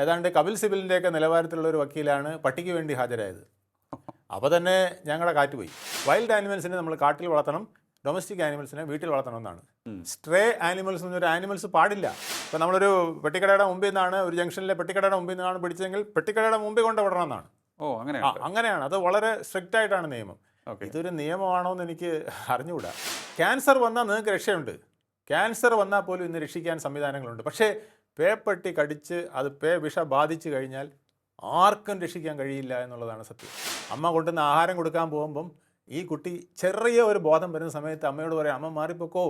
ഏതാണ്ട് കപിൽ സിബലിന്റെയൊക്കെ നിലവാരത്തിലുള്ള ഒരു വക്കീലാണ് പട്ടിക്ക് വേണ്ടി ഹാജരായത്. അപ്പോൾ തന്നെ ഞങ്ങളുടെ കാറ്റ് പോയി വൈൽഡ് ആനിമൽസിനെ നമ്മൾ കാട്ടിൽ വളർത്തണം ഡൊമസ്റ്റിക് ആനിമൽസിനെ വീട്ടിൽ വളർത്തണം എന്നാണ് സ്ട്രേ ആനിമൽസ് എന്നൊരു ആനിമൽസ് പാടില്ല. ഇപ്പോൾ നമ്മളൊരു പെട്ടിക്കടയുടെ മുമ്പിൽ നിന്നാണ് ഒരു ജംഗ്ഷനിലെ പെട്ടിക്കടയുടെ മുമ്പിൽ നിന്നാണ് പിടിച്ചതെങ്കിൽ പെട്ടിക്കടയുടെ മുമ്പിൽ കൊണ്ട് വിടണം എന്നാണ് ഓ അങ്ങനെ അങ്ങനെയാണ്. അത് വളരെ സ്ട്രിക്റ്റ് ആയിട്ടാണ് നിയമം. ഇതൊരു നിയമമാണോ എന്ന് എനിക്ക് അറിഞ്ഞുകൂടാ. ക്യാൻസർ വന്നാൽ നിങ്ങൾക്ക് രക്ഷയുണ്ട്. ക്യാൻസർ വന്നാൽ പോലും ഇന്ന് രക്ഷിക്കാൻ സംവിധാനങ്ങളുണ്ട്. പക്ഷേ പേപ്പട്ടി കടിച്ച് അത് പേ വിഷ ബാധിച്ചു കഴിഞ്ഞാൽ ആർക്കും രക്ഷിക്കാൻ കഴിയില്ല എന്നുള്ളതാണ് സത്യം. അമ്മ കൊണ്ടുവന്ന് ആഹാരം കൊടുക്കാൻ പോകുമ്പം ഈ കുട്ടി ചെറിയ ഒരു ബോധം വരുന്ന സമയത്ത് അമ്മയോട് പറയാം അമ്മ മാറിപ്പോക്കോ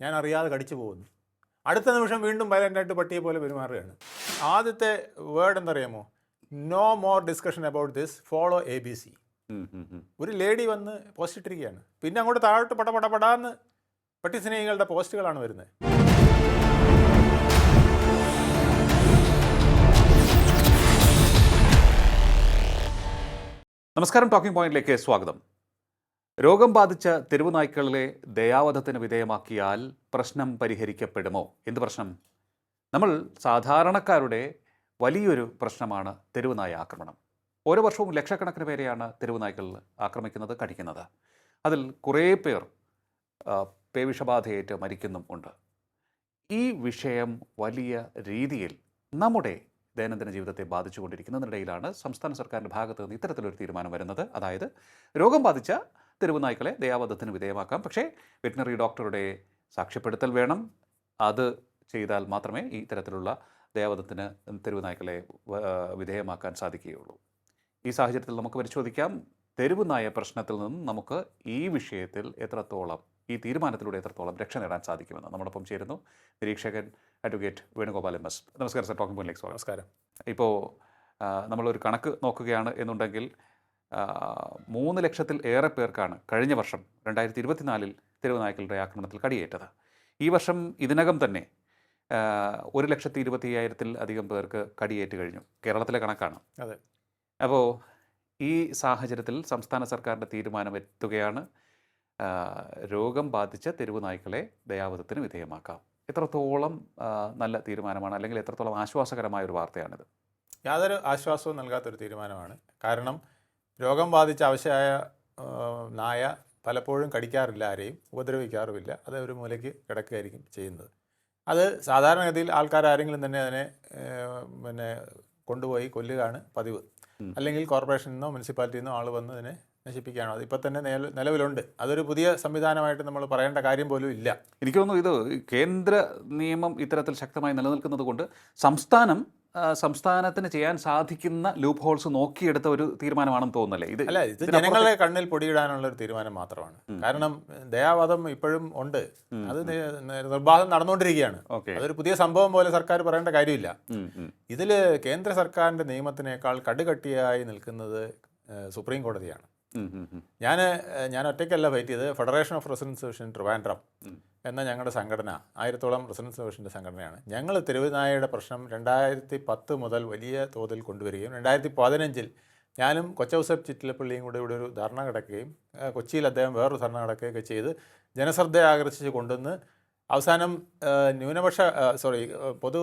ഞാൻ അറിയാതെ കടിച്ചു പോകുന്നു. അടുത്ത നിമിഷം വീണ്ടും വയലന്റായിട്ട് പട്ടിയെ പോലെ പെരുമാറുകയാണ്. ആദ്യത്തെ word എന്തറിയാമോ? No more discussion about this follow A B C ഒരു ലേഡി വന്ന് പോസ്റ്റ് ഇട്ടിരിക്കുകയാണ്. പിന്നെ അങ്ങോട്ട് താഴോട്ട് പടപടപടാന്ന് പട പടാന്ന് പട്ടി സ്നേഹികളുടെ പോസ്റ്റുകളാണ് വരുന്നത്. നമസ്കാരം ടോക്കിംഗ് പോയിന്റിലേക്ക് സ്വാഗതം. രോഗം ബാധിച്ച തെരുവുനായ്ക്കളിലെ ദയാവധത്തിന് വിധേയമാക്കിയാൽ പ്രശ്നം പരിഹരിക്കപ്പെടുമോ? എന്ത് പ്രശ്നം? നമ്മൾ സാധാരണക്കാരുടെ വലിയൊരു പ്രശ്നമാണ് തെരുവുനായ ആക്രമണം. ഓരോ വർഷവും ലക്ഷക്കണക്കിന് പേരെയാണ് തെരുവുനായ്ക്കൾ ആക്രമിക്കുന്നത് കടിക്കുന്നത്. അതിൽ കുറേ പേർ പേവിഷബാധയേറ്റ് മരിക്കുന്നും ഉണ്ട്. ഈ വിഷയം വലിയ രീതിയിൽ നമ്മുടെ ദൈനംദിന ജീവിതത്തെ ബാധിച്ചുകൊണ്ടിരിക്കുന്നതിനിടയിലാണ് സംസ്ഥാന സർക്കാരിന്റെ ഭാഗത്ത് നിന്ന് ഇത്തരത്തിലൊരു തീരുമാനം വരുന്നത്. അതായത് രോഗം ബാധിച്ച തെരുവുനായ്ക്കളെ ദയാവധത്തിന് വിധേയമാക്കാം. പക്ഷേ വെറ്റിനറി ഡോക്ടറുടെ സാക്ഷ്യപ്പെടുത്തൽ വേണം. അത് ചെയ്താൽ മാത്രമേ ഈ തരത്തിലുള്ള ദയാവധത്തിന് തെരുവുനായ്ക്കളെ വിധേയമാക്കാൻ സാധിക്കുകയുള്ളൂ. ഈ സാഹചര്യത്തിൽ നമുക്ക് പരിശോധിക്കാം. തെരുവുനായ പ്രശ്നത്തിൽ നിന്നും നമുക്ക് ഈ വിഷയത്തിൽ എത്രത്തോളം ഈ തീരുമാനത്തിലൂടെ എത്രത്തോളം രക്ഷ നേടാൻ സാധിക്കുമെന്ന്. നമ്മോടൊപ്പം ചേരുന്നു നിരീക്ഷകൻ അഡ്വക്കേറ്റ് വേണുഗോപാൽ എം എസ്. നമസ്കാരം സർ ടോക്കിംഗ് പോയിന്റിലേക്ക് സ്വാഗതം. നമസ്കാരം. ഇപ്പോൾ നമ്മളൊരു കണക്ക് നോക്കുകയാണ് എന്നുണ്ടെങ്കിൽ മൂന്ന് ലക്ഷത്തിൽ ഏറെ പേർക്കാണ് കഴിഞ്ഞ വർഷം രണ്ടായിരത്തി ഇരുപത്തിനാലിൽ തെരുവുനായ്ക്കളുടെ ആക്രമണത്തിൽ കടിയേറ്റത്. ഈ വർഷം ഇതിനകം തന്നെ ഒരു ലക്ഷത്തി ഇരുപത്തി അയ്യായിരത്തിൽ അധികം പേർക്ക് കടിയേറ്റ് കഴിഞ്ഞു. കേരളത്തിലെ കണക്കാണ്. അതെ. അപ്പോൾ ഈ സാഹചര്യത്തിൽ സംസ്ഥാന സർക്കാരിന്റെ തീരുമാനം എത്തുകയാണ്. രോഗം ബാധിച്ച തെരുവുനായ്ക്കളെ ദയാവധത്തിന് വിധേയമാക്കാം. എത്രത്തോളം നല്ല തീരുമാനമാണ് അല്ലെങ്കിൽ എത്രത്തോളം ആശ്വാസകരമായ ഒരു വാർത്തയാണിത്? യാതൊരു ആശ്വാസവും നൽകാത്തൊരു തീരുമാനമാണ്. കാരണം രോഗം ബാധിച്ച അവശയായ നായ പലപ്പോഴും കടിക്കാറില്ല ആരെയും ഉപദ്രവിക്കാറുമില്ല. അത് ഒരു മൂലയ്ക്ക് കിടക്കുകയായിരിക്കും ചെയ്യുന്നത്. അത് സാധാരണഗതിയിൽ ആൾക്കാർ ആരെങ്കിലും തന്നെ അതിനെ പിന്നെ കൊണ്ടുപോയി കൊല്ലുകയാണ് പതിവ്. അല്ലെങ്കിൽ കോർപ്പറേഷനിൽ നിന്നോ മുനിസിപ്പാലിറ്റിയിൽ നിന്നോ ആൾ വന്ന് ഇതിനെ നശിപ്പിക്കുകയാണോ. അത് ഇപ്പം തന്നെ നിലവിലുണ്ട്. അതൊരു പുതിയ സംവിധാനമായിട്ട് നമ്മൾ പറയേണ്ട കാര്യം പോലും ഇല്ല. എനിക്ക് തോന്നുന്നു ഇത് കേന്ദ്ര നിയമം ഇത്തരത്തിൽ ശക്തമായി നിലനിൽക്കുന്നത് കൊണ്ട് സംസ്ഥാനം സംസ്ഥാനത്തിന് ചെയ്യാൻ സാധിക്കുന്ന ലൂപ്പ് ഹോൾസ് നോക്കിയെടുത്ത ഒരു തീരുമാനമാണെന്ന് തോന്നുന്നല്ലേ? ഇത് അല്ല ഇത് ജനങ്ങളെ ജനങ്ങളുടെ കണ്ണിൽ പൊടിയിടാനുള്ള ഒരു തീരുമാനം മാത്രമാണ്. കാരണം ദയാവാദം ഇപ്പോഴും ഉണ്ട്. അത് നിർബാധം നടന്നുകൊണ്ടിരിക്കുകയാണ്. അതൊരു പുതിയ സംഭവം പോലെ സർക്കാർ പറയേണ്ട കാര്യമില്ല. ഇതിൽ കേന്ദ്ര സർക്കാരിന്റെ നിയമത്തിനേക്കാൾ കടുകട്ടിയായി നിൽക്കുന്നത് സുപ്രീം കോടതിയാണ്. ഞാൻ ഞാൻ ഒറ്റയ്ക്കല്ല ഫൈറ്റ് ചെയ്തത് federation of residence division Trivandrum. എന്ന ഞങ്ങളുടെ സംഘടന ആയിരത്തോളം റെസിഡൻസ് ഡിവിഷന്റെ സംഘടനയാണ് ഞങ്ങൾ തെരുവുനായയുടെ പ്രശ്നം രണ്ടായിരത്തി പത്ത് മുതൽ വലിയ തോതിൽ കൊണ്ടുവരികയും രണ്ടായിരത്തി പതിനഞ്ചിൽ ഞാനും കൊച്ചൗസഫ് ചിറ്റിലപ്പള്ളിയും കൂടെ ഇവിടെ ഒരു ധർണ കിടക്കുകയും കൊച്ചിയിൽ അദ്ദേഹം വേറൊരു ധർണ കിടക്കുകയൊക്കെ ചെയ്ത് ജനശ്രദ്ധ ആകർഷിച്ച് കൊണ്ടുവന്ന് അവസാനം ന്യൂനപക്ഷ സോറി പൊതു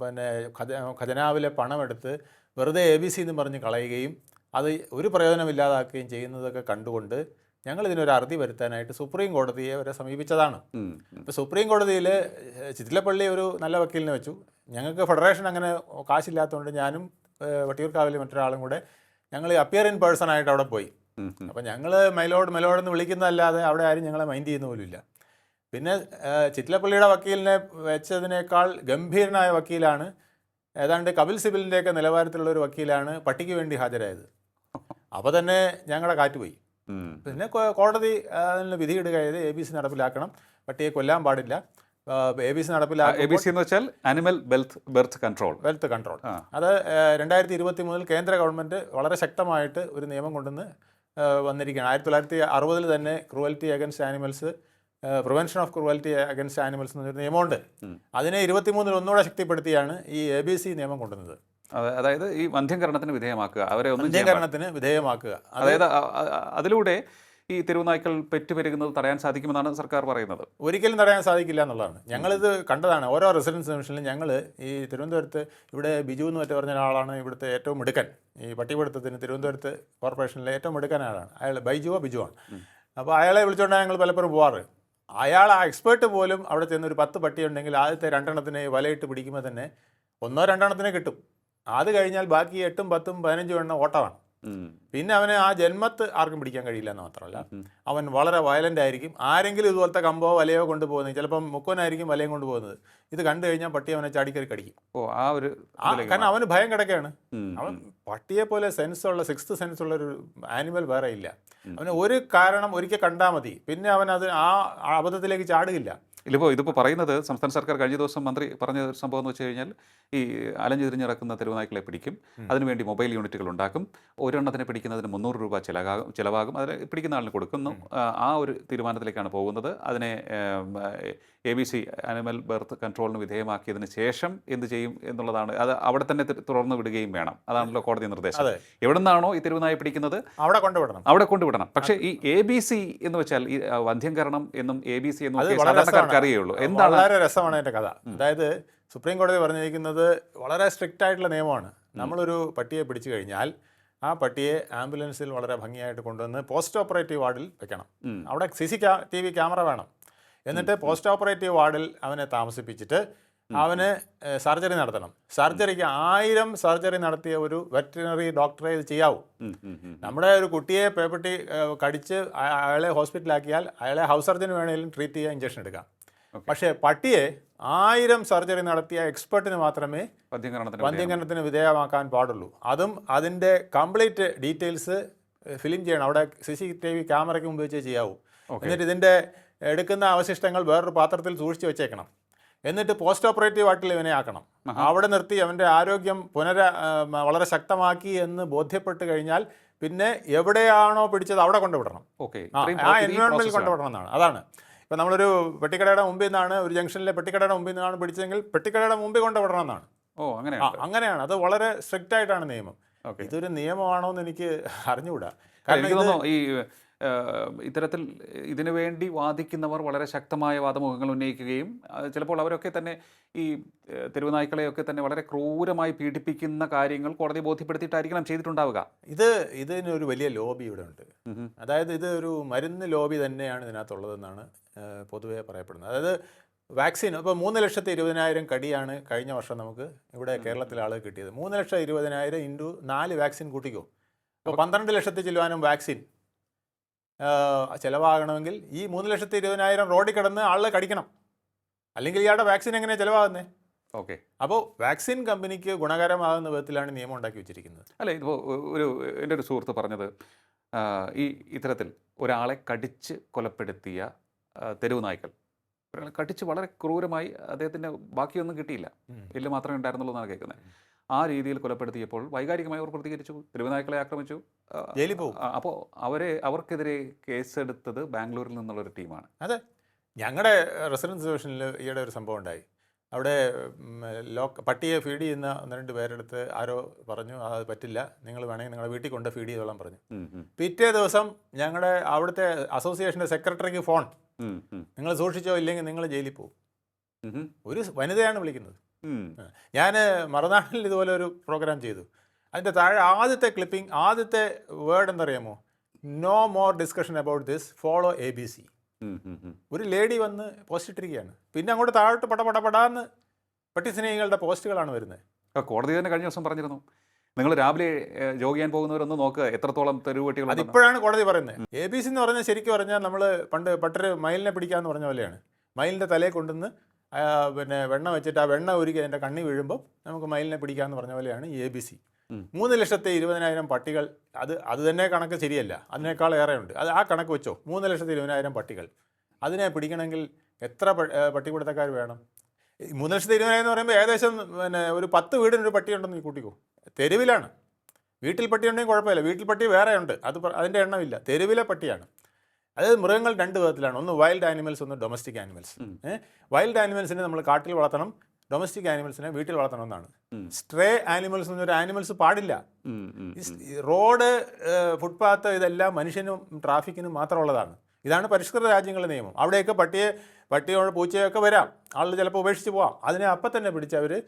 പിന്നെ ഖജ ഖജനാവിലെ പണമെടുത്ത് വെറുതെ എ ബി സി എന്ന് പറഞ്ഞ് കളയുകയും അത് ഒരു പ്രയോജനമില്ലാതാക്കുകയും ചെയ്യുന്നതൊക്കെ കണ്ടുകൊണ്ട് ഞങ്ങൾ ഇതിനൊരു അറുതി വരുത്താനായിട്ട് സുപ്രീം കോടതിയെ വരെ സമീപിച്ചതാണ്. ഇപ്പോൾ സുപ്രീം കോടതിയിൽ ചിറ്റിലപ്പള്ളി ഒരു നല്ല വക്കീലിനെ വെച്ചു. ഞങ്ങൾക്ക് ഫെഡറേഷൻ അങ്ങനെ കാശില്ലാത്തതുകൊണ്ട് ഞാനും വട്ടിയൂർക്കാവിലെ മറ്റൊരാളും കൂടെ ഞങ്ങൾ അപ്പിയർ ഇൻ പേഴ്സൺ ആയിട്ട് അവിടെ പോയി. അപ്പം ഞങ്ങൾ മൈലോഡ് മെലോഡ് എന്ന് വിളിക്കുന്നതല്ലാതെ അവിടെ ആരും ഞങ്ങളെ മൈൻഡ് ചെയ്യുന്ന പോലുമില്ല. പിന്നെ ചിറ്റിലപ്പള്ളിയുടെ വക്കീലിനെ വെച്ചതിനേക്കാൾ ഗംഭീരനായ വക്കീലാണ്. ഏതാണ്ട് കപിൽ സിബിലിന്റെയൊക്കെ നിലവാരത്തിലുള്ള ഒരു വക്കീലാണ് പട്ടിക്ക് വേണ്ടി ഹാജരായത്. അപ്പോൾ തന്നെ ഞങ്ങളുടെ കാറ്റുപോയി പിന്നെ കോടതി അതിന് വിധിയിടുക ചെയ്ത് എ ബി സി നടപ്പിലാക്കണം. പട്ടിയെ കൊല്ലാൻ പാടില്ല. A B C A B C എന്ന് വെച്ചാൽ animal wealth birth control wealth control അത് രണ്ടായിരത്തി ഇരുപത്തി മൂന്നിൽ കേന്ദ്ര ഗവൺമെന്റ് വളരെ ശക്തമായിട്ട് ഒരു നിയമം കൊണ്ടുവന്ന് വന്നിരിക്കുകയാണ്. ആയിരത്തി തൊള്ളായിരത്തി അറുപതിൽ തന്നെ cruelty against animals prevention of cruelty against animals എന്നൊരു നിയമമുണ്ട്. അതിനെ ഇരുപത്തിമൂന്നിൽ ഒന്നുകൂടെ ശക്തിപ്പെടുത്തിയാണ് ഈ എ ബി സി നിയമം കൊണ്ടുവന്നത്. അതായത് ഈ വന്ധ്യംകരണത്തിന് വിധേയമാക്കുക അവരെ പാടില്ല. വിധേയമാക്കുക. അതായത് അതിലൂടെ ഈ തെരുവുനായ്ക്കൾ പെറ്റുപെരുകുന്നത് തടയാൻ സാധിക്കുമെന്നാണ് സർക്കാർ പറയുന്നത്. ഒരിക്കലും തടയാൻ സാധിക്കില്ല എന്നുള്ളതാണ്. ഞങ്ങളിത് കണ്ടതാണ്. ഓരോ റെസിഡൻസ് കമ്മീഷനിലും ഞങ്ങൾ ഈ തിരുവനന്തപുരത്ത് ഇവിടെ ബിജു എന്ന് മറ്റു പറഞ്ഞ ഒരാളാണ് ഇവിടുത്തെ ഏറ്റവും മിടുക്കൻ. ഈ പട്ടിപിടുത്തത്തിന് തിരുവനന്തപുരത്ത് കോർപ്പറേഷനിലെ ഏറ്റവും മിടുക്കൻ ആളാണ്. അയാൾ ബൈജുവോ ബിജുവാണ്. അപ്പോൾ അയാളെ വിളിച്ചുകൊണ്ടാണ് ഞങ്ങൾ പലപ്പോഴും പോവാറ്. അയാൾ ആ എക്സ്പേർട്ട് പോലും അവിടെ ചെന്ന് ഒരു പത്ത് പട്ടി ഉണ്ടെങ്കിൽ ആദ്യത്തെ രണ്ടെണ്ണത്തിന് വലയിട്ട് പിടിക്കുമ്പോൾ തന്നെ ഒന്നോ രണ്ടെണ്ണത്തിനെ കിട്ടും. അത് കഴിഞ്ഞാൽ ബാക്കി എട്ടും പത്തും പതിനഞ്ചും എണ്ണം ഓട്ടമാണ്. പിന്നെ അവനെ ആ ജന്മത്ത് ആർക്കും പിടിക്കാൻ കഴിയില്ല എന്ന് മാത്രമല്ല അവൻ വളരെ വയലന്റ് ആയിരിക്കും. ആരെങ്കിലും ഇതുപോലത്തെ കമ്പോ വലയോ കൊണ്ടുപോകുന്നത് ചിലപ്പം മുക്കോനായിരിക്കും വലയും കൊണ്ടുപോകുന്നത്. ഇത് കണ്ടു കഴിഞ്ഞാൽ പട്ടി അവനെ ചാടിക്കറി കടിക്കും. ഓ ആ ഒരു കാരണം അവന് ഭയം കിടക്കുകയാണ്. അവൻ പട്ടിയെ പോലെ സെൻസ് ഉള്ള സിക്സ്ത് സെൻസ് ഉള്ള ഒരു ആനിമൽ വേറെ ഇല്ല. അവന് ഒരു കാരണം ഒരിക്കൽ കണ്ടാൽ മതി. പിന്നെ അവൻ അത് ആ അബദ്ധത്തിലേക്ക് ചാടുകയില്ല. ഇതിപ്പോൾ ഇതിപ്പോൾ പറയുന്നത് സംസ്ഥാന സർക്കാർ കഴിഞ്ഞ ദിവസം മന്ത്രി പറഞ്ഞ ഒരു സംഭവം എന്ന് വെച്ച് കഴിഞ്ഞാൽ ഈ അലഞ്ഞിതിരിഞ്ഞിറക്കുന്ന തെരുവുനായ്ക്കളെ പിടിക്കും അതിനുവേണ്ടി മൊബൈൽ യൂണിറ്റുകൾ ഉണ്ടാക്കും ഒരെണ്ണത്തിനെ പിടിക്കുന്നതിന് മുന്നൂറ് രൂപ ചിലകാകും ചിലവാകും അതിന് പിടിക്കുന്ന ആളിന് കൊടുക്കുന്നു. ആ ഒരു തീരുമാനത്തിലേക്കാണ് പോകുന്നത്. അതിനെ A B C animal birth കൺട്രോളിന് വിധേയമാക്കിയതിന് ശേഷം എന്ത് ചെയ്യും എന്നുള്ളതാണ്. അത് അവിടെ തന്നെ തുടർന്ന് തുറന്നു വിടുകയും വേണം. അതാണല്ലോ കോടതി നിർദ്ദേശം. എവിടെ നിന്നാണോ ഈ തെരുവുനായി പിടിക്കുന്നത്? അവിടെ കൊണ്ടുവിടണം. അവിടെ കൊണ്ടുവിടണം. പക്ഷേ ഈ എ ബി സി എന്ന് വെച്ചാൽ ഈ വന്ധ്യംകരണം എന്നും എ ബി സി എന്നും സാധാരണക്കാർക്ക് അറിയുള്ളൂ. എന്താണ്? വളരെ രസമാണ് എന്റെ കഥ. അതായത് സുപ്രീം കോടതി പറഞ്ഞിരിക്കുന്നത് വളരെ സ്ട്രിക്റ്റ് ആയിട്ടുള്ള നിയമമാണ്. നമ്മളൊരു പട്ടിയെ പിടിച്ചു കഴിഞ്ഞാൽ ആ പട്ടിയെ ആംബുലൻസിൽ വളരെ ഭംഗിയായിട്ട് കൊണ്ടുവന്ന് പോസ്റ്റ് ഓപ്പറേറ്റീവ് വാർഡിൽ വെക്കണം. അവിടെ C C T V camera വേണം. എന്നിട്ട് പോസ്റ്റ് ഓപ്പറേറ്റീവ് വാർഡിൽ അവനെ താമസിപ്പിച്ചിട്ട് അവന് സർജറി നടത്തണം. സർജറിക്ക് ആയിരം സർജറി നടത്തിയ ഒരു വെറ്റിനറി ഡോക്ടറെ ഇത് ചെയ്യാവൂ. നമ്മുടെ ഒരു കുട്ടിയെ പേപ്പട്ടി കടിച്ച് അയ- അയാളെ ഹോസ്പിറ്റലാക്കിയാൽ അയാളെ ഹൗസ് സർജന് വേണമെങ്കിലും ട്രീറ്റ് ചെയ്യാൻ ഇഞ്ചക്ഷൻ എടുക്കാം. പക്ഷേ പട്ടിയെ ആയിരം സർജറി നടത്തിയ എക്സ്പെർട്ടിന് മാത്രമേ വന്ധ്യംകരണത്തിന് വിധേയമാക്കാൻ പാടുള്ളൂ. അതും അതിന്റെ കംപ്ലീറ്റ് ഡീറ്റെയിൽസ് ഫിലിം ചെയ്യണം. അവിടെ സി സി ടി വി ക്യാമറയ്ക്ക് മുമ്പ് വെച്ചേ ചെയ്യാവൂ. എന്നിട്ട് ഇതിന്റെ എടുക്കുന്ന അവശിഷ്ടങ്ങൾ വേറൊരു പാത്രത്തിൽ സൂക്ഷിച്ച് വെച്ചേക്കണം. എന്നിട്ട് പോസ്റ്റ് ഓപ്പറേറ്റീവ് ആട്ടിൽ ഇവനെ ആക്കണം. അവിടെ നിർത്തി അവന്റെ ആരോഗ്യം പുനര വളരെ ശക്തമാക്കി എന്ന് ബോധ്യപ്പെട്ട് കഴിഞ്ഞാൽ പിന്നെ എവിടെയാണോ പിടിച്ചത് അവിടെ കൊണ്ടുവിടണം. ഓക്കെ. ആ എൻവയോൺമെന്റിൽ എൻവയോൺമെന്റിൽ കൊണ്ടുവിടണം എന്നാണ്. അതാണ്. ഇപ്പം നമ്മളൊരു പെട്ടിക്കടയുടെ മുമ്പിൽ നിന്നാണ് ഒരു ജംഗ്ഷനിലെ പെട്ടിക്കടയുടെ മുമ്പിൽ നിന്നാണ് പിടിച്ചതെങ്കിൽ പെട്ടിക്കടയുടെ മുമ്പിൽ കൊണ്ടുവിടണം എന്നാണ്. ഓ അങ്ങനെ അങ്ങനെയാണ് അങ്ങനെയാണ്. അത് വളരെ സ്ട്രിക്റ്റ് ആയിട്ടാണ് നിയമം. ഇതൊരു നിയമമാണോ എന്ന് എനിക്ക് അറിഞ്ഞുകൂടാ കാരണം ഈ ഇത്തരത്തിൽ ഇതിനു വേണ്ടി വാദിക്കുന്നവർ വളരെ ശക്തമായ വാദമുഖങ്ങൾ ഉന്നയിക്കുകയും ചിലപ്പോൾ അവരൊക്കെ തന്നെ ഈ തെരുവുനായ്ക്കളെയൊക്കെ തന്നെ വളരെ ക്രൂരമായി പീഡിപ്പിക്കുന്ന കാര്യങ്ങൾ കോടതി ബോധ്യപ്പെടുത്തിയിട്ടായിരിക്കണം ചെയ്തിട്ടുണ്ടാവുക. ഇത് ഇതിനൊരു വലിയ ലോബി ഇവിടെ ഉണ്ട്. അതായത് ഇത് ഒരു മരുന്ന് ലോബി തന്നെയാണ് ഇതിനകത്തുള്ളതെന്നാണ് പൊതുവെ പറയപ്പെടുന്നത്. അതായത് വാക്സിൻ ഇപ്പോൾ മൂന്ന് ലക്ഷത്തി ഇരുപതിനായിരം കടിയാണ് കഴിഞ്ഞ വർഷം നമുക്ക് ഇവിടെ കേരളത്തിലെ ആളുകൾ കിട്ടിയത്. മൂന്ന് ലക്ഷം ഇരുപതിനായിരം ഇന്റു നാല് വാക്സിൻ കൂട്ടിക്കോ. അപ്പോൾ പന്ത്രണ്ട് ലക്ഷത്തി ചെല്ലുവാനും വാക്സിൻ. ചിലവാകണമെങ്കിൽ ഈ മൂന്ന് ലക്ഷത്തി ഇരുപതിനായിരം റോഡിൽ കിടന്ന് ആളെ കടിക്കണം. അല്ലെങ്കിൽ ഇയാളുടെ വാക്സിൻ എങ്ങനെയാണ് ചിലവാകുന്നത് ഓക്കെ. അപ്പോൾ വാക്സിൻ കമ്പനിക്ക് ഗുണകരമാകുന്ന വിധത്തിലാണ് നിയമം ഉണ്ടാക്കി വെച്ചിരിക്കുന്നത്. അല്ലേ ഇപ്പോൾ ഒരു എന്റെ ഒരു സുഹൃത്ത് പറഞ്ഞത് ഈ ഇത്തരത്തിൽ ഒരാളെ കടിച്ച് കൊലപ്പെടുത്തിയ തെരുവ് നായ്ക്കൾ. ഒരാളെ കടിച്ച് വളരെ ക്രൂരമായി അദ്ദേഹത്തിന്റെ ബാക്കിയൊന്നും കിട്ടിയില്ല. എല്ല് മാത്രമേ ഉണ്ടായിരുന്നുള്ളൂ എന്നാണ് കേൾക്കുന്നത്. ആ രീതിയിൽ കൊലപ്പെടുത്തിയപ്പോൾ വൈകാരികമായി അവർ പ്രതികരിച്ചു തെരുവുനായ്ക്കളെ ആക്രമിച്ചു. ജയിലിൽ പോകും. അപ്പോൾ അവരെ അവർക്കെതിരെ കേസെടുത്തത് ബാംഗ്ലൂരിൽ നിന്നുള്ള ഒരു ടീമാണ്. അതെ. ഞങ്ങളുടെ റെസിഡൻസ് ഡിവിഷനിൽ ഈയിടെ ഒരു സംഭവം ഉണ്ടായി. അവിടെ ലോക്ക് പട്ടിയെ ഫീഡ് ചെയ്യുന്ന ഒന്ന് രണ്ട് പേരെടുത്ത് ആരോ പറഞ്ഞു അത് പറ്റില്ല. നിങ്ങൾ വേണമെങ്കിൽ നിങ്ങളുടെ വീട്ടിൽ കൊണ്ട് ഫീഡ് ചെയ്തോളാൻ പറഞ്ഞു. പിറ്റേ ദിവസം ഞങ്ങളുടെ അവിടുത്തെ അസോസിയേഷന്റെ സെക്രട്ടറിക്ക് ഫോൺ. നിങ്ങൾ സൂക്ഷിച്ചോ ഇല്ലെങ്കിൽ നിങ്ങൾ ജയിലിൽ പോകും. ഒരു വനിതയാണ് വിളിക്കുന്നത്. ഞാൻ മറുനാട്ടിൽ ഇതുപോലെ ഒരു പ്രോഗ്രാം ചെയ്തു. അതിന്റെ താഴെ ആദ്യത്തെ ക്ലിപ്പിംഗ് ആദ്യത്തെ word എന്തറിയാമോ? No more discussion about this follow A B C. ഒരു ലേഡി വന്ന് പോസ്റ്റ് ഇട്ടിരിക്കുകയാണ്. പിന്നെ അങ്ങോട്ട് താഴോട്ട് പട പട പടാന്ന് പട്ടി സ്നേഹികളുടെ പോസ്റ്റുകളാണ് വരുന്നത് കോടതി തന്നെ കഴിഞ്ഞ ദിവസം പറഞ്ഞിരുന്നു. നിങ്ങൾ രാവിലെ ജോഗ് ചെയ്യാൻ പോകുന്നവരൊന്ന് നോക്കുക എത്രത്തോളം തെരുവുപട്ടികൾ അതിപ്പോഴാണ് കോടതി പറയുന്നത് എ ബി സി എന്ന് പറഞ്ഞാൽ ശരിക്കും പറഞ്ഞാൽ നമ്മൾ പണ്ട് പട്ടര് മയിലിനെ പിടിക്കാന്ന് പറഞ്ഞ പോലെയാണ്. മയിലിന്റെ തലയെ കൊണ്ടുവന്ന് പിന്നെ വെണ്ണ വെച്ചിട്ട് ആ വെണ്ണ ഒരുക്കി അതിന്റെ കണ്ണി വീഴുമ്പോൾ നമുക്ക് മയിലിനെ പിടിക്കാമെന്ന് പറഞ്ഞ പോലെയാണ് ഈ എ ബി സി മൂന്ന് ലക്ഷത്തി ഇരുപതിനായിരം പട്ടികൾ അത് അത് തന്നെ കണക്ക് ശരിയല്ല. അതിനേക്കാൾ ഏറെ ഉണ്ട് അത് ആ കണക്ക് വെച്ചോ. മൂന്ന് ലക്ഷത്തി ഇരുപതിനായിരം പട്ടികൾ. അതിനെ പിടിക്കണമെങ്കിൽ എത്ര പട്ടികൂടത്തക്കാർ പട്ടിപിടുത്തക്കാർ വേണം? ഈ മൂന്ന് ലക്ഷത്തി ഇരുപതിനായിരം എന്ന് പറയുമ്പോൾ ഏകദേശം പിന്നെ ഒരു പത്ത് വീടിനൊരു പട്ടിയുണ്ടെന്ന് നീ കൂട്ടിക്കോ. തെരുവിലാണ്. വീട്ടിൽ പട്ടി ഉണ്ടെങ്കിൽ കുഴപ്പമില്ല. വീട്ടിൽ പട്ടി വേറെ ഉണ്ട് അത് അതിന്റെ എണ്ണമില്ല. തെരുവിലെ പട്ടിയാണ്. അതായത് മൃഗങ്ങൾ രണ്ട് വിധത്തിലാണ്. ഒന്ന് വൈൽഡ് ആനിമൽസ് ഒന്ന് ഡൊമസ്റ്റിക് ആനിമൽസ് വൈൽഡ് ആനിമൽസിനെ നമ്മൾ കാട്ടിൽ വളർത്തണം ഡൊമസ്റ്റിക് ആനിമൽസിനെ വീട്ടിൽ വളർത്തണമെന്നാണ് എന്നാണ്. സ്ട്രേ ആനിമൽസ് എന്നൊരു ആനിമൽസ് പാടില്ല. റോഡ് ഫുട്പാത്ത് ഇതെല്ലാം മനുഷ്യനും ട്രാഫിക്കിനും മാത്രമുള്ളതാണ്. ഇതാണ് പരിഷ്കൃത രാജ്യങ്ങളുടെ നിയമം. അവിടെയൊക്കെ പട്ടിയെ പട്ടിയോട് പൂച്ചയൊക്കെ വരാം. ആളുകൾ ചിലപ്പോൾ ഉപേക്ഷിച്ച് പോവാം. അതിനെ അപ്പം തന്നെ പിടിച്ച് അവർ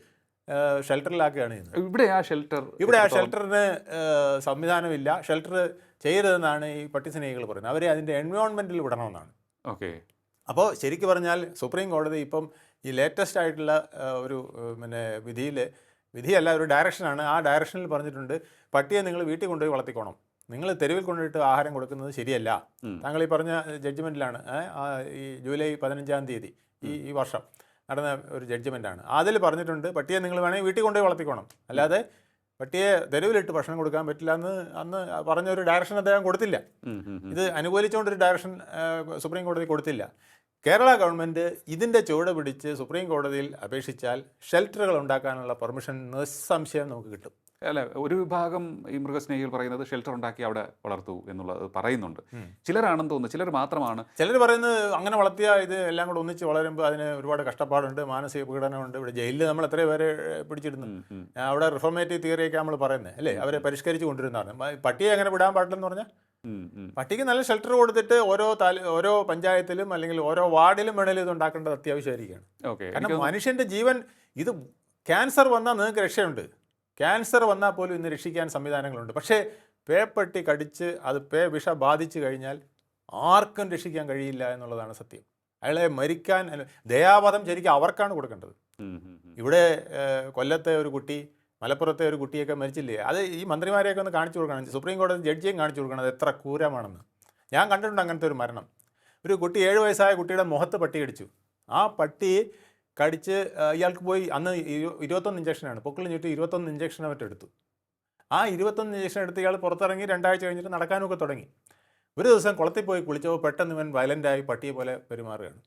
ഷെൽട്ടറിലാക്കുകയാണ് ചെയ്യുന്നത്. ഇവിടെ ആ ഷെൽട്ടർ ഇവിടെ ആ ഷെൽട്ടറിന് സംവിധാനമില്ല. ഷെൽട്ടർ ചെയ്യരുതെന്നാണ് ഈ പട്ടി സ്നേഹികൾ പറയുന്നത്. അവരെ അതിന്റെ എൻവയോൺമെന്റിൽ വിടണമെന്നാണ്. ഓക്കെ. അപ്പോൾ ശരിക്കും പറഞ്ഞാൽ സുപ്രീം കോടതി ഇപ്പം ഈ ലേറ്റസ്റ്റ് ആയിട്ടുള്ള ഒരു പിന്നെ വിധിയിൽ വിധിയല്ല ഒരു ഡയറക്ഷനാണ് ആ ഡയറക്ഷനിൽ പറഞ്ഞിട്ടുണ്ട് പട്ടിയെ നിങ്ങൾ വീട്ടിൽ കൊണ്ടുപോയി വളർത്തിക്കോണം. നിങ്ങൾ തെരുവിൽ കൊണ്ടുപോയിട്ട് ആഹാരം കൊടുക്കുന്നത് ശരിയല്ല. താങ്കൾ ഈ പറഞ്ഞ ജഡ്ജ്മെന്റിലാണ് ഈ ജൂലൈ പതിനഞ്ചാം തീയതി ഈ ഈ വർഷം നടന്ന ഒരു ജഡ്ജ്മെന്റാണ് അതിൽ പറഞ്ഞിട്ടുണ്ട് പട്ടിയെ നിങ്ങൾ വേണമെങ്കിൽ വീട്ടിൽ കൊണ്ടുപോയി വളർത്തിക്കോണം. അല്ലാതെ പട്ടിയെ തെരുവിലിട്ട് ഭക്ഷണം കൊടുക്കാൻ പറ്റില്ല എന്ന് അന്ന് പറഞ്ഞൊരു ഡയറക്ഷൻ അദ്ദേഹം കൊടുത്തില്ല. ഇത് അനുകൂലിച്ചുകൊണ്ടൊരു ഡയറക്ഷൻ സുപ്രീം കോടതി കൊടുത്തില്ല. കേരള ഗവൺമെന്റ് ഇതിന്റെ ചുവട് പിടിച്ച് സുപ്രീം കോടതിയിൽ അപേക്ഷിച്ചാൽ ഷെൽട്ടറുകൾ ഉണ്ടാക്കാനുള്ള പെർമിഷൻ നിസ്സംശയം നമുക്ക് കിട്ടും. അല്ല ഒരു വിഭാഗം ഈ മൃഗസ്നേഹികൾ പറയുന്നത് ഷെൽട്ടർ ഉണ്ടാക്കി അവിടെ വളർത്തു എന്നുള്ളത് പറയുന്നുണ്ട്. ചിലരാണെന്ന് തോന്നുന്നു ചിലർ മാത്രമാണ്. ചിലർ പറയുന്നത് അങ്ങനെ വളർത്തിയ ഇത് എല്ലാം കൂടെ ഒന്നിച്ച് വളരുമ്പോൾ അതിന് ഒരുപാട് കഷ്ടപ്പാടുണ്ട് മാനസിക പീഡനമുണ്ട്. ഇവിടെ ജയിലിൽ നമ്മൾ എത്രയും പേരെ പിടിച്ചിരുന്നു. അവിടെ റിഫോർമേറ്റീവ് തിയറിയൊക്കെ നമ്മൾ പറയുന്നത് അല്ലേ? അവരെ പരിഷ്കരിച്ച് കൊണ്ടിരുന്നതാണ് പട്ടിയെ അങ്ങനെ വിടാൻ പാടില്ലെന്ന് പറഞ്ഞാൽ. പട്ടിക്ക് നല്ല ഷെൽട്ടർ കൊടുത്തിട്ട് ഓരോ താൽ ഓരോ പഞ്ചായത്തിലും അല്ലെങ്കിൽ ഓരോ വാർഡിലും വേണേലും ഇത് ഉണ്ടാക്കേണ്ടത് അത്യാവശ്യമായിരിക്കുകയാണ് ഓക്കെ കാരണം മനുഷ്യന്റെ ജീവൻ ഇത് ക്യാൻസർ വന്നാൽ നിങ്ങൾക്ക് രക്ഷയുണ്ട്. ക്യാൻസർ വന്നാൽ പോലും ഇന്ന് രക്ഷിക്കാൻ സംവിധാനങ്ങളുണ്ട്. പക്ഷേ പേപ്പട്ടി കടിച്ച് അത് പേ വിഷ ബാധിച്ചു കഴിഞ്ഞാൽ ആർക്കും രക്ഷിക്കാൻ കഴിയില്ല എന്നുള്ളതാണ് സത്യം. അയാളെ മരിക്കാൻ ദയാവധം ശരിക്കും അവർക്കാണ് കൊടുക്കേണ്ടത്. ഇവിടെ കൊല്ലത്തെ ഒരു കുട്ടി മലപ്പുറത്തെ ഒരു കുട്ടിയൊക്കെ മരിച്ചില്ലേ? അത് ഈ മന്ത്രിമാരെയൊക്കെ ഒന്ന് കാണിച്ചു കൊടുക്കണം. സുപ്രീം കോടതി ജഡ്ജിയും കാണിച്ചു കൊടുക്കണം. അത് എത്ര ക്രൂരമാണെന്ന്. ഞാൻ കണ്ടിട്ടുണ്ട് അങ്ങനത്തെ ഒരു മരണം. ഒരു കുട്ടി ഏഴ് വയസ്സായ കുട്ടിയുടെ മുഖത്ത് പട്ടി കടിച്ചു. ആ പട്ടി കടിച്ച് ഇയാൾക്ക് പോയി അന്ന് ഇരു- ഇരുപത്തൊന്ന് ഇഞ്ചക്ഷനാണ് പൊക്കിളിന് ചുറ്റും ഇരുപത്തൊന്ന് ഇഞ്ചക്ഷൻ അവരുടെ എടുത്തു. ആ ഇരുപത്തൊന്ന് ഇഞ്ചക്ഷൻ എടുത്ത് ഇയാൾ പുറത്തിറങ്ങി രണ്ടാഴ്ച കഴിഞ്ഞിട്ട് നടക്കാനൊക്കെ തുടങ്ങി. ഒരു ദിവസം കുളത്തിൽ പോയി കുളിച്ചപ്പോൾ പെട്ടെന്ന് ഇവൻ വയലന്റായി പട്ടിയെ പോലെ പെരുമാറുകയാണ്.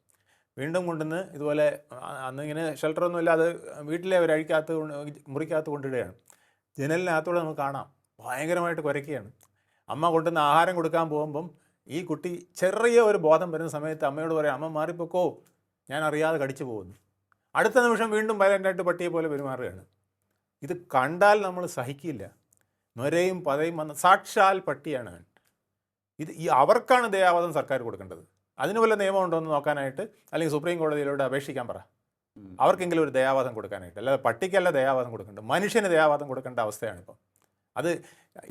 വീണ്ടും കൊണ്ടുവന്ന് ഇതുപോലെ അന്ന് ഇങ്ങനെ ഷെൽട്ടറൊന്നും ഇല്ലാതെ വീട്ടിലെ ഒരു അഴിക്കാത്ത മുറിക്കാത്ത കൊണ്ടിടുകയാണ്. ജനലിനകത്തൂടെ നമുക്ക് കാണാം. ഭയങ്കരമായിട്ട് കുരയ്ക്കുകയാണ്. അമ്മ കൊണ്ടുവന്ന് ആഹാരം കൊടുക്കാൻ പോകുമ്പം ഈ കുട്ടി ചെറിയ ഒരു ബോധം വരുന്ന സമയത്ത് അമ്മയോട് പറയാം അമ്മ മാറിപ്പോക്കോ. ഞാൻ അറിയാതെ കടിച്ചു പോകുന്നു. അടുത്ത നിമിഷം വീണ്ടും വയലന്റായിട്ട് പട്ടിയെ പോലെ പെരുമാറുകയാണ്. ഇത് കണ്ടാൽ നമ്മൾ സഹിക്കില്ല. നൊരയും പതയും വന്ന സാക്ഷാൽ പട്ടിയാണ് അവൻ. ഇത് ഈ അവർക്കാണ് ദയാവാദം സർക്കാർ കൊടുക്കേണ്ടത്. അതിന് വല്ല നിയമം ഉണ്ടോ എന്ന് നോക്കാനായിട്ട് അല്ലെങ്കിൽ സുപ്രീം കോടതിയിലൂടെ അപേക്ഷിക്കാൻ പറ. അവർക്കെങ്കിലും ഒരു ദയാവാദം കൊടുക്കാനായിട്ട്. അല്ലാതെ പട്ടിക്കല്ല ദയാവാദം കൊടുക്കേണ്ടത്. മനുഷ്യന് ദയാവാദം കൊടുക്കേണ്ട അവസ്ഥയാണ് ഇപ്പം. അത്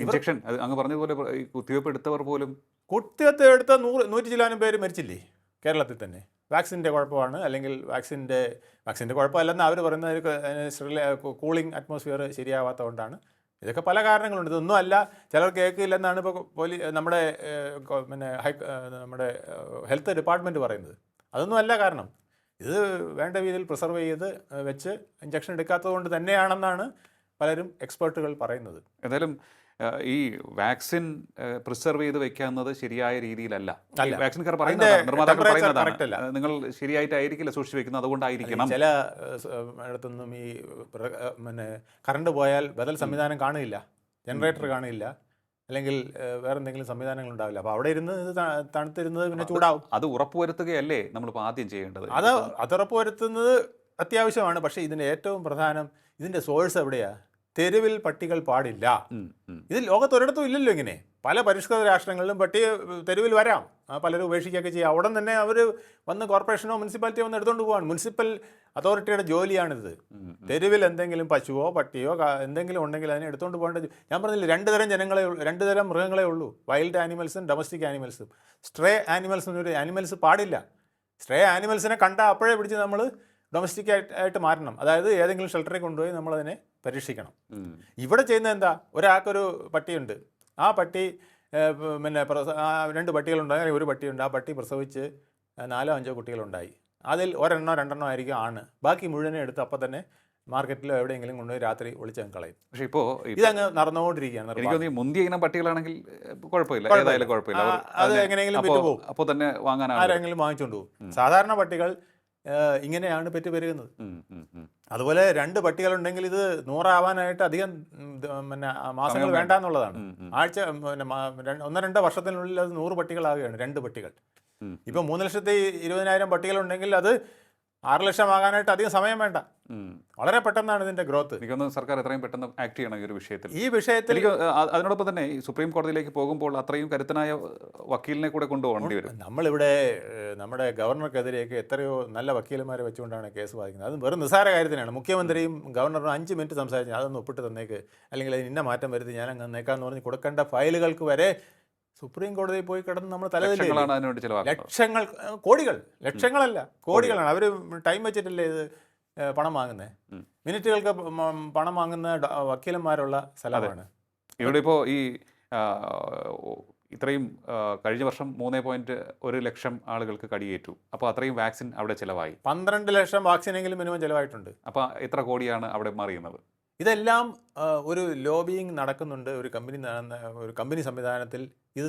ഇഞ്ചക്ഷൻ അങ്ങ് പറഞ്ഞതുപോലെ ഈ കുത്തിവയ്പ്പ് എടുത്തവർ പോലും കുത്തിവെത്ത് എടുത്ത നൂറ് നൂറ്റി ചിലാനും പേര് മരിച്ചില്ലേ? കേരളത്തിൽ തന്നെ. വാക്സിന്റെ കുഴപ്പമാണ്. അല്ലെങ്കിൽ വാക്സിന്റെ വാക്സിന്റെ കുഴപ്പമല്ലെന്ന് അവർ പറയുന്നത് കൂളിംഗ് അറ്റ്മോസ്ഫിയർ ശരിയാവാത്തതുകൊണ്ടാണ്. ഇതൊക്കെ പല കാരണങ്ങളുണ്ട്. ഇതൊന്നും അല്ല. ചിലർ കേൾക്കില്ലെന്നാണ് ഇപ്പോൾ പോലീ നമ്മുടെ പിന്നെ ഹൈ നമ്മുടെ ഹെൽത്ത് ഡിപ്പാർട്ട്മെന്റ് പറയുന്നത്. അതൊന്നും അല്ല കാരണം. ഇത് വേണ്ട രീതിയിൽ പ്രിസർവ് ചെയ്ത് വെച്ച് ഇഞ്ചക്ഷൻ എടുക്കാത്തത് കൊണ്ട് തന്നെയാണെന്നാണ് പലരും എക്സ്പേർട്ടുകൾ പറയുന്നത്. എന്തായാലും ആ, ഈ വാക്സിൻ പ്രിസർവ് ചെയ്ത് വെക്കാവുന്നത് ശരിയായ രീതിയിലല്ല. വാക്സിൻകാർ പറയുന്നത് നിർമ്മാതാക്കൾ പറയുന്നത് പറയുന്നതാണ്. നിങ്ങൾ ശരിയായിട്ടായിരിക്കില്ല സൂക്ഷിച്ച് വെക്കുന്നത് അതുകൊണ്ടായിരിക്കണം. ചില ഏഹ്, സ- ഏഹ്, ഇടത്തൊന്നും ഈ പിന്നെ കറണ്ട് പോയാൽ ബദൽ സംവിധാനം കാണില്ല ജനറേറ്റർ കാണില്ല അല്ലെങ്കിൽ വേറെ എന്തെങ്കിലും സംവിധാനങ്ങൾ ഉണ്ടാവില്ല. അപ്പോൾ അവിടെ ഇരുന്ന് ഇത് തണുത്തിരുന്നത് പിന്നെ ചൂടാവും. അത് ഉറപ്പുവരുത്തുകയല്ലേ നമ്മളിപ്പോൾ ആദ്യം ചെയ്യേണ്ടത്? അത് അത് ഉറപ്പുവരുത്തുന്നത് അത്യാവശ്യമാണ്. പക്ഷേ ഇതിന്റെ ഏറ്റവും പ്രധാനം ഇതിന്റെ സോഴ്സ് എവിടെയാ? തെരുവിൽ പട്ടികൾ പാടില്ല. ഇത് ലോകത്ത് ലോകത്തൊരിടത്തും ഇല്ലല്ലോ ഇങ്ങനെ. പല പരിഷ്കൃത രാഷ്ട്രങ്ങളിലും പട്ടി തെരുവിൽ വരാം. ആ, പലരും ഉപേക്ഷിക്കുകയൊക്കെ ചെയ്യാം. അവിടെ തന്നെ അവർ വന്ന് കോർപ്പറേഷനോ മുനിസിപ്പാലിറ്റിയോ വന്ന് എടുത്തുകൊണ്ട് പോകാൻ മുനിസിപ്പൽ അതോറിറ്റിയുടെ ജോലിയാണിത്. തെരുവിൽ എന്തെങ്കിലും പശുവോ പട്ടിയോ എന്തെങ്കിലും ഉണ്ടെങ്കിൽ അതിനെ എടുത്തുകൊണ്ട് പോകേണ്ട ഞാൻ പറഞ്ഞില്ല രണ്ട് തരം ജനങ്ങളെ രണ്ട് തരം മൃഗങ്ങളെ ഉള്ളൂ. വൈൽഡ് ആനിമൽസും ഡൊമസ്റ്റിക് ആനിമൽസും. സ്ട്രേ ആനിമൽസ് എന്നൊരു ആനിമൽസ് പാടില്ല. സ്ട്രേ ആനിമൽസിനെ കണ്ട അപ്പോഴേ പിടിച്ച് നമ്മൾ ഡൊമസ്റ്റിക് ആയിട്ട് മാറ്റണം അതായത് ഏതെങ്കിലും ഷെൽട്ടറിൽ കൊണ്ടുപോയി നമ്മളതിനെ പരീക്ഷിക്കണം. ഇവിടെ ചെയ്യുന്നത് എന്താ ഒരാൾക്കൊരു പട്ടിയുണ്ട്. ആ പട്ടി പിന്നെ രണ്ട് പട്ടികളുണ്ട് അങ്ങനെ ഒരു പട്ടിയുണ്ട്. ആ പട്ടി പ്രസവിച്ച് നാലോ അഞ്ചോ കുട്ടികളുണ്ടായി. അതിൽ ഒരെണ്ണോ രണ്ടെണ്ണോ ആയിരിക്കും ആണ്. ബാക്കി മുഴുവനെ എടുത്ത് അപ്പം തന്നെ മാർക്കറ്റിലോ എവിടെയെങ്കിലും കൊണ്ടുപോയി രാത്രി ഒളിച്ചങ്ങ് കളയും. പക്ഷേ ഇപ്പോൾ ഇപ്പോ ഇതങ്ങ് നടന്നുകൊണ്ടിരിക്കുകയാണ് എനിക്ക്. മുന്തിയ ഇനം പട്ടികളാണെങ്കിൽ കുഴപ്പമില്ല. ഏതായാലും കുഴപ്പമില്ല. അത് എങ്ങനെയെങ്കിലും പോകും. അപ്പോൾ തന്നെ വാങ്ങാൻ ആരെങ്കിലും വാങ്ങിച്ചുകൊണ്ട് പോകും. സാധാരണ പട്ടികൾ ഇങ്ങനെയാണ് പെറ്റ് പെരുകുന്നത്. അതുപോലെ രണ്ട് പട്ടികളുണ്ടെങ്കിൽ ഇത് നൂറാവാനായിട്ട് അധികം പിന്നെ മാസങ്ങൾ വേണ്ട എന്നുള്ളതാണ്. ആഴ്ച പിന്നെ ഒന്നോ രണ്ടോ വർഷത്തിനുള്ളിൽ അത് നൂറ് പട്ടികളാകുകയാണ് രണ്ട് പട്ടികൾ. ഇപ്പൊ ഇപ്പം മൂന്ന് ലക്ഷത്തി ഇരുപതിനായിരം പട്ടികളുണ്ടെങ്കിൽ അത് ആറ് ലക്ഷം ആകാനായിട്ട് അധികം സമയം വേണ്ട. വളരെ പെട്ടെന്നാണ് ഇതിന്റെ ഗ്രോത്ത് എനിക്കൊന്ന് സർക്കാർ എത്രയും പെട്ടെന്ന് ആക്ട് ചെയ്യണം ഈ ഒരു വിഷയത്തിൽ. ഈ വിഷയത്തിൽ അതിനോടൊപ്പം തന്നെ സുപ്രീം കോടതിയിലേക്ക് പോകുമ്പോൾ അത്രയും കരുത്തനായ വക്കീലിനെ കൂടെ കൊണ്ടുപോകേണ്ടി വരും. നമ്മളിവിടെ നമ്മുടെ ഗവർണർക്കെതിരെയൊക്കെ എത്രയോ നല്ല വക്കീലന്മാരെ വെച്ചുകൊണ്ടാണ് കേസ് വാദിക്കുന്നത് അത് വെറും നിസ്സാര കാര്യത്തിനാണ്. മുഖ്യമന്ത്രിയും ഗവർണറും അഞ്ച് മിനിറ്റ് സംസാരിച്ചു അതൊന്ന് ഒപ്പിട്ട് തന്നേക്ക്. അല്ലെങ്കിൽ അതിന് ഇന്ന മാറ്റം വരുത്തി ഞാൻ അങ്ങ് തന്നേക്കാന്ന് പറഞ്ഞ് കൊടുക്കേണ്ട ഫയലുകൾക്ക് വരെ സുപ്രീം കോടതിയിൽ പോയി കിടന്ന് നമ്മൾ തലതില്ലേ ലക്ഷങ്ങൾ കോടികൾ ലക്ഷങ്ങളല്ല കോടികളാണ്. അവർ ടൈം വെച്ചിട്ടല്ലേ ഇത് പണം വാങ്ങുന്നത് മിനിറ്റുകൾക്ക് പണം വാങ്ങുന്ന വക്കീലന്മാരുള്ള സ്ഥലമാണ്. ഇവിടെ ഇപ്പോൾ ഈ ഇത്രയും കഴിഞ്ഞ വർഷം മൂന്ന് പോയിന്റ് ഒരു ലക്ഷം ആളുകൾക്ക് കടിയേറ്റു. അപ്പോൾ അത്രയും വാക്സിൻ അവിടെ ചിലവായി. പന്ത്രണ്ട് ലക്ഷം വാക്സിനെങ്കിലും മിനിമം ചിലവായിട്ടുണ്ട്. അപ്പോൾ എത്ര കോടിയാണ് അവിടെ മറിയുന്നത്? ഇതെല്ലാം ഒരു ലോബിയിങ് നടക്കുന്നുണ്ട്. ഒരു കമ്പനി ഒരു കമ്പനി സംവിധാനത്തിൽ ഇത്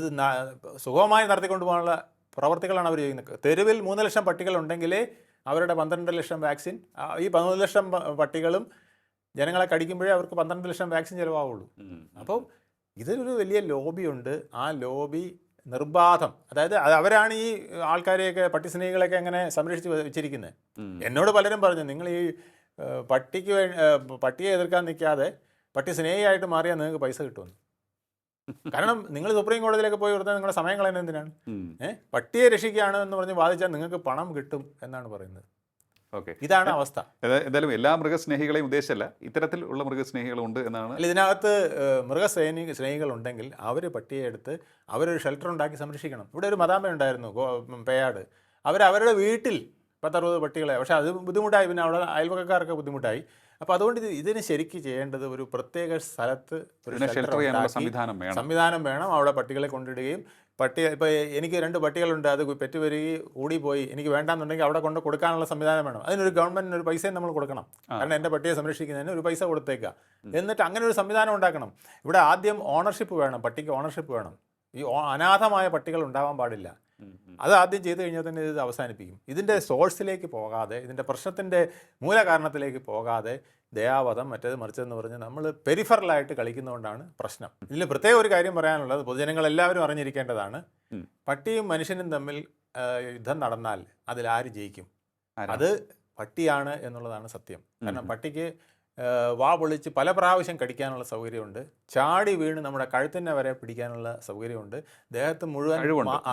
സുഗമമായി നടത്തിക്കൊണ്ടു പോകാനുള്ള പ്രവർത്തികളാണ് അവർ ചെയ്യുന്നത്. തെരുവിൽ മൂന്ന് ലക്ഷം പട്ടികളുണ്ടെങ്കിലേ അവരുടെ പന്ത്രണ്ട് ലക്ഷം വാക്സിൻ ഈ പതിനൊന്ന് ലക്ഷം പട്ടികളും ജനങ്ങളെ കടിക്കുമ്പോഴേ അവർക്ക് പന്ത്രണ്ട് ലക്ഷം വാക്സിൻ ചിലവാവുള്ളൂ. അപ്പം ഇതിലൊരു വലിയ ലോബിയുണ്ട് ആ ലോബി നിർബാധം. അതായത് അത് അവരാണ് ഈ ആൾക്കാരെയൊക്കെ പട്ടിസ്നേഹികളെയൊക്കെ അങ്ങനെ സംരക്ഷിച്ച് വെച്ചിരിക്കുന്നത്. എന്നോട് പലരും പറഞ്ഞു നിങ്ങൾ ഈ പട്ടിക്ക് പട്ടിയെ എതിർക്കാൻ നിൽക്കാതെ പട്ടി സ്നേഹിയായിട്ട് മാറിയാൽ നിങ്ങൾക്ക് പൈസ കിട്ടുമെന്ന്. കാരണം നിങ്ങൾ സുപ്രീം കോടതിയിലേക്ക് പോയി കൊടുത്താൽ നിങ്ങളുടെ സമയം കളയുന്നത് എന്തിനാണ്? ഏഹ് പട്ടിയെ രക്ഷിക്കുകയാണ് എന്ന് പറഞ്ഞ് വാദിച്ചാൽ നിങ്ങൾക്ക് പണം കിട്ടും എന്നാണ് പറയുന്നത്. ഓക്കെ. ഇതാണ് അവസ്ഥ. എന്തായാലും എല്ലാ മൃഗസ്നേഹികളെയും ഉദ്ദേശമല്ല ഇത്തരത്തിൽ ഉള്ള മൃഗസ്നേഹികളുണ്ട് എന്നാണ് അല്ല ഇതിനകത്ത് മൃഗസ്നേഹി സ്നേഹികളുണ്ടെങ്കിൽ അവർ പട്ടിയെ എടുത്ത് അവരൊരു ഷെൽട്ടർ ഉണ്ടാക്കി സംരക്ഷിക്കണം. ഇവിടെ ഒരു മദാമ ഉണ്ടായിരുന്നു പേയാട്. അവർ അവരുടെ വീട്ടിൽ പത്തറുപത് പട്ടികളെ പക്ഷേ അത് ബുദ്ധിമുട്ടായി. പിന്നെ അവിടെ അയൽവക്കക്കാർക്ക് ബുദ്ധിമുട്ടായി. അപ്പോൾ അതുകൊണ്ട് ഇത് ഇതിന് ശരിക്ക് ചെയ്യേണ്ടത് ഒരു പ്രത്യേക സ്ഥലത്ത് ഒരു ഷെൽട്ടർ സംവിധാനം വേണം. സംവിധാനം വേണം. അവിടെ പട്ടികളെ കൊണ്ടിടുകയും പട്ടി ഇപ്പോൾ എനിക്ക് രണ്ട് പട്ടികളുണ്ട്. അത് പെറ്റ് വരികയും എനിക്ക് വേണ്ടാന്നുണ്ടെങ്കിൽ അവിടെ കൊണ്ട് കൊടുക്കാനുള്ള സംവിധാനം വേണം. അതിനൊരു ഗവൺമെന്റിന് ഒരു പൈസയും നമ്മൾ കൊടുക്കണം. കാരണം എന്റെ പട്ടിയെ സംരക്ഷിക്കുന്നതിന് ഒരു പൈസ കൊടുത്തേക്കുക എന്നിട്ട് അങ്ങനെ ഒരു സംവിധാനം ഉണ്ടാക്കണം. ഇവിടെ ആദ്യം ഓണർഷിപ്പ് വേണം. പട്ടിക്ക് ഓണർഷിപ്പ് വേണം. ഈ അനാഥമായ പട്ടികൾ ഉണ്ടാവാൻ പാടില്ല. അത് ആദ്യം ചെയ്തു കഴിഞ്ഞാൽ തന്നെ ഇത് അവസാനിപ്പിക്കും. ഇതിന്റെ സോഴ്സിലേക്ക് പോകാതെ ഇതിന്റെ പ്രശ്നത്തിന്റെ മൂലകാരണത്തിലേക്ക് പോകാതെ ദയാവധം മറ്റേത് മറിച്ചതെന്ന് പറഞ്ഞ് നമ്മൾ പെരിഫറലായിട്ട് കളിക്കുന്നതുകൊണ്ടാണ് പ്രശ്നം. ഇതിൽ പ്രത്യേക ഒരു കാര്യം പറയാനുള്ളത് പൊതുജനങ്ങൾ എല്ലാവരും അറിഞ്ഞിരിക്കേണ്ടതാണ് പട്ടിയും മനുഷ്യനും തമ്മിൽ യുദ്ധം നടന്നാൽ അതിൽ ആര് ജയിക്കും? അത് പട്ടിയാണ് എന്നുള്ളതാണ് സത്യം. കാരണം. പട്ടിക്ക് വാ പൊളിച്ച് പല പ്രാവശ്യം കടിക്കാനുള്ള സൗകര്യമുണ്ട്. ചാടി വീണ് നമ്മുടെ കഴുത്തിനെ വരെ പിടിക്കാനുള്ള സൗകര്യമുണ്ട്. ദേഹത്ത് മുഴുവൻ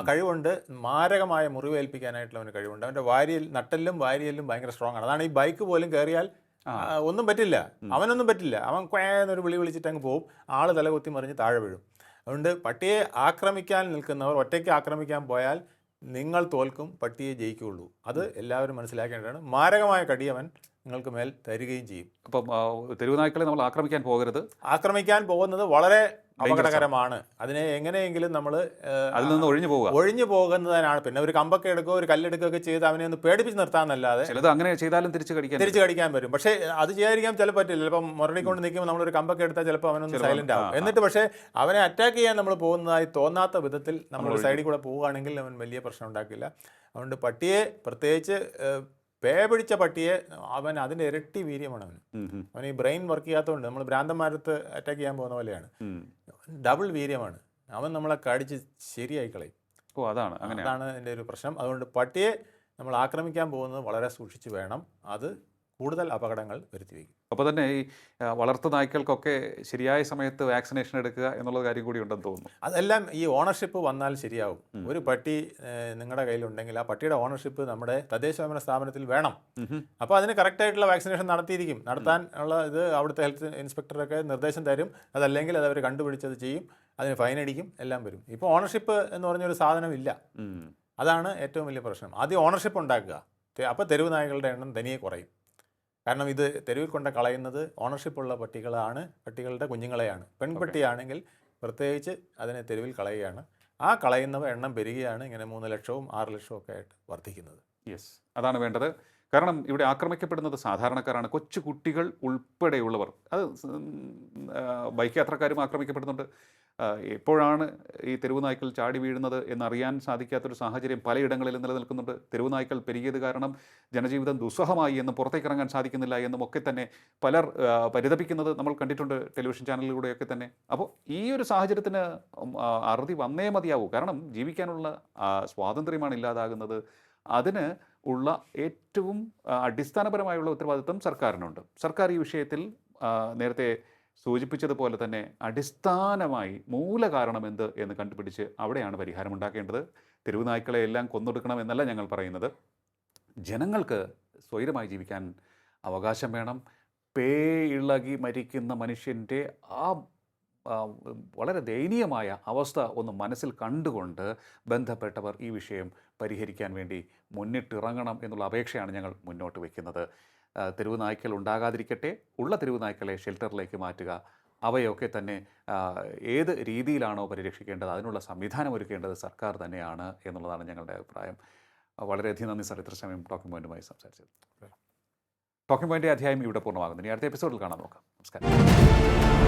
കഴിവുണ്ട്. മാരകമായ മുറിവേൽപ്പിക്കാനായിട്ടുള്ള അവന് കഴിവുണ്ട്. അവന്റെ വാരിയൽ നട്ടലിലും വാരിയലിലും ഭയങ്കര സ്ട്രോങ് ആണ്. അതാണ് ഈ ബൈക്ക് പോലും കയറിയാൽ ഒന്നും പറ്റില്ല. അവനൊന്നും പറ്റില്ല. അവൻ ക്വേന്നൊരു വിളി വിളിച്ചിട്ട് അങ്ങ് പോവും. ആൾ തലകുത്തി മറിഞ്ഞ് താഴെ വീഴും. അതുകൊണ്ട് പട്ടിയെ ആക്രമിക്കാൻ നിൽക്കുന്നവർ ഒറ്റയ്ക്ക് ആക്രമിക്കാൻ പോയാൽ നിങ്ങൾ തോൽക്കും പട്ടിയെ ജയിക്കുകയുള്ളൂ. അത് എല്ലാവരും മനസ്സിലാക്കേണ്ടതാണ്. മാരകമായ കടി അവൻ നിങ്ങൾക്ക് മേൽ തരികയും ചെയ്യും. അപ്പം തെരുവ് നായ്ക്കളെ നമ്മൾ ആക്രമിക്കാൻ പോകരുത്. ആക്രമിക്കാൻ പോകുന്നത് വളരെ അപകടകരമാണ്. അതിനെ എങ്ങനെയെങ്കിലും നമ്മൾ അതിൽ നിന്ന് ഒഴിഞ്ഞു പോകുക ഒഴിഞ്ഞു പോകുന്നതിനാണ്. പിന്നെ ഒരു കമ്പൊക്കെ എടുക്കുക ഒരു കല്ലെടുക്കുകയൊക്കെ ചെയ്ത് അവനെ ഒന്ന് പേടിപ്പിച്ച് നിർത്താമെന്നല്ലാതെ ചിലത് അങ്ങനെ ചെയ്താലും തിരിച്ചു കടിക്കാൻ തിരിച്ചു കടിക്കാൻ വരും പക്ഷേ അത് ചെയ്യാതിരിക്കാൻ ചില പറ്റില്ല. ചിലപ്പോൾ മുരടിക്കൊണ്ട് നിൽക്കുമ്പോൾ നമ്മളൊരു കമ്പൊക്കെ എടുത്താൽ ചിലപ്പോൾ അവനൊന്ന് സൈലന്റ് ആവും. എന്നിട്ട് പക്ഷേ അവനെ അറ്റാക്ക് ചെയ്യാൻ നമ്മൾ പോകുന്നതായി തോന്നാത്ത വിധത്തിൽ നമ്മൾ സൈഡിൽ കൂടെ പോവുകയാണെങ്കിൽ അവൻ വലിയ പ്രശ്നം ഉണ്ടാക്കില്ല. അതുകൊണ്ട് പട്ടിയെ പ്രത്യേകിച്ച് പേ പിടിച്ച പട്ടിയെ അവൻ അതിന്റെ ഇരട്ടി വീര്യമാണ് അവന് അവൻ ഈ ബ്രെയിൻ വർക്ക് ചെയ്യാത്തതുകൊണ്ട് നമ്മൾ ഭ്രാന്തന്മാരത്ത് അറ്റാക്ക് ചെയ്യാൻ പോകുന്ന പോലെയാണ്. ഡബിൾ വീര്യമാണ്. അവൻ നമ്മളെ കടിച്ച് ശരിയായി കളയും. ഓ അതാണ്. അങ്ങനെയാണ്. അതാണ് എന്റെ ഒരു പ്രശ്നം. അതുകൊണ്ട് പട്ടിയെ നമ്മൾ ആക്രമിക്കാൻ പോകുന്നത് വളരെ സൂക്ഷിച്ച് വേണം. അത് കൂടുതൽ അപകടങ്ങൾ വരുത്തി വയ്ക്കും. അപ്പോൾ തന്നെ ഈ വളർത്തു നായ്ക്കൾക്കൊക്കെ ശരിയായ സമയത്ത് വാക്സിനേഷൻ എടുക്കുക എന്നുള്ള കാര്യം കൂടി ഉണ്ടെന്ന് തോന്നുന്നു. അതെല്ലാം ഈ ഓണർഷിപ്പ് വന്നാൽ ശരിയാവും. ഒരു പട്ടി നിങ്ങളുടെ കയ്യിലുണ്ടെങ്കിൽ ആ പട്ടിയുടെ ഓണർഷിപ്പ് നമ്മുടെ തദ്ദേശ സ്വയംഭരണ സ്ഥാപനത്തിൽ വേണം. അപ്പോൾ അതിന് കറക്റ്റായിട്ടുള്ള വാക്സിനേഷൻ നടത്തിയിരിക്കും. നടത്താൻ ഉള്ള ഇത് അവിടുത്തെ ഹെൽത്ത് ഇൻസ്പെക്ടറൊക്കെ നിർദ്ദേശം തരും. അതല്ലെങ്കിൽ അത് അവർ കണ്ടുപിടിച്ചത് ചെയ്യും. അതിന് ഫൈൻ അടിക്കും. എല്ലാം വരും. ഇപ്പോൾ ഓണർഷിപ്പ് എന്ന് പറഞ്ഞൊരു സാധനം ഇല്ല. അതാണ് ഏറ്റവും വലിയ പ്രശ്നം. ആദ്യം ഓണർഷിപ്പ് ഉണ്ടാക്കുക. അപ്പോൾ തെരുവ് നായകളുടെ എണ്ണം തനിയെ കുറയും. കാരണം ഇത് തെരുവിൽ കൊണ്ട് കളയുന്നത് ഓണർഷിപ്പുള്ള പട്ടികളാണ് പട്ടികളുടെ കുഞ്ഞുങ്ങളെയാണ്. പെൺപട്ടിയാണെങ്കിൽ പ്രത്യേകിച്ച് അതിനെ തെരുവിൽ കളയുകയാണ്. ആ കളയുന്നവ എണ്ണം പെരുകയാണ് ഇങ്ങനെ മൂന്ന് ലക്ഷവും ആറ് ലക്ഷവും ഒക്കെ ആയിട്ട് വർദ്ധിക്കുന്നത്. യെസ് അതാണ് വേണ്ടത്. കാരണം ഇവിടെ ആക്രമിക്കപ്പെടുന്നത് സാധാരണക്കാരാണ്. കൊച്ചു കുട്ടികൾ ഉൾപ്പെടെയുള്ളവർ. അത് ബൈക്ക് യാത്രക്കാരും ആക്രമിക്കപ്പെടുന്നുണ്ട്. എപ്പോഴാണ് ഈ തെരുവ് നായ്ക്കൾ ചാടി വീഴുന്നത് എന്നറിയാൻ സാധിക്കാത്തൊരു സാഹചര്യം പലയിടങ്ങളിലും നിലനിൽക്കുന്നുണ്ട് തെരുവ് നായ്ക്കൾ പെരുകിയത് കാരണം ജനജീവിതം ദുസ്സഹമായി എന്നും പുറത്തേക്ക് ഇറങ്ങാൻ സാധിക്കുന്നില്ല എന്നും ഒക്കെ തന്നെ പലർ പരിതപിക്കുന്നത് നമ്മൾ കണ്ടിട്ടുണ്ട് ടെലിവിഷൻ ചാനലിലൂടെയൊക്കെ തന്നെ. അപ്പോൾ ഈ ഒരു സാഹചര്യത്തിന് അറുതി വന്നേ മതിയാവൂ. കാരണം ജീവിക്കാനുള്ള സ്വാതന്ത്ര്യമാണ് ഇല്ലാതാകുന്നത്. അതിന് ഉള്ള ഏറ്റവും അടിസ്ഥാനപരമായുള്ള ഉത്തരവാദിത്വം സർക്കാരിനുണ്ട്. സർക്കാർ ഈ വിഷയത്തിൽ നേരത്തെ സൂചിപ്പിച്ചതുപോലെ തന്നെ അടിസ്ഥാനമായി മൂലകാരണം എന്ത് എന്ന് കണ്ടുപിടിച്ച് അവിടെയാണ് പരിഹാരം ഉണ്ടാക്കേണ്ടത്. തെരുവുനായ്ക്കളെ എല്ലാം കൊന്നൊടുക്കണം എന്നല്ല ഞങ്ങൾ പറയുന്നത്. ജനങ്ങൾക്ക് സ്വൈരമായി ജീവിക്കാൻ അവകാശം വേണം. പേ ഇളകി മരിക്കുന്ന മനുഷ്യന്റെ ആ വളരെ ദയനീയമായ അവസ്ഥ ഒന്ന് മനസ്സിൽ കണ്ടുകൊണ്ട് ബന്ധപ്പെട്ടവർ ഈ വിഷയം പരിഹരിക്കാൻ വേണ്ടി മുന്നിട്ടിറങ്ങണം എന്നുള്ള അപേക്ഷയാണ് ഞങ്ങൾ മുന്നോട്ട് വയ്ക്കുന്നത് തെരുവ് നായ്ക്കൾ ഉണ്ടാകാതിരിക്കട്ടെ ഉള്ള തെരുവ് നായ്ക്കളെ ഷെൽട്ടറിലേക്ക് മാറ്റുക അവയൊക്കെ തന്നെ ഏത് രീതിയിലാണോ പരിരക്ഷിക്കേണ്ടത് അതിനുള്ള സംവിധാനം ഒരുക്കേണ്ടത് സർക്കാർ തന്നെയാണ് എന്നുള്ളതാണ് ഞങ്ങളുടെ അഭിപ്രായം. വളരെയധികം നന്ദി സാർ ഇത്ര സമയം ടോക്കിംഗ് പോയിന്റുമായി സംസാരിച്ചത് ടോക്കിംഗ് പോയിന്റ് അധ്യായം ഇവിടെ പൂർണമാകുന്നു. ഇനി അടുത്ത എപ്പിസോഡിൽ കാണാൻ നോക്കാം. നമസ്കാരം.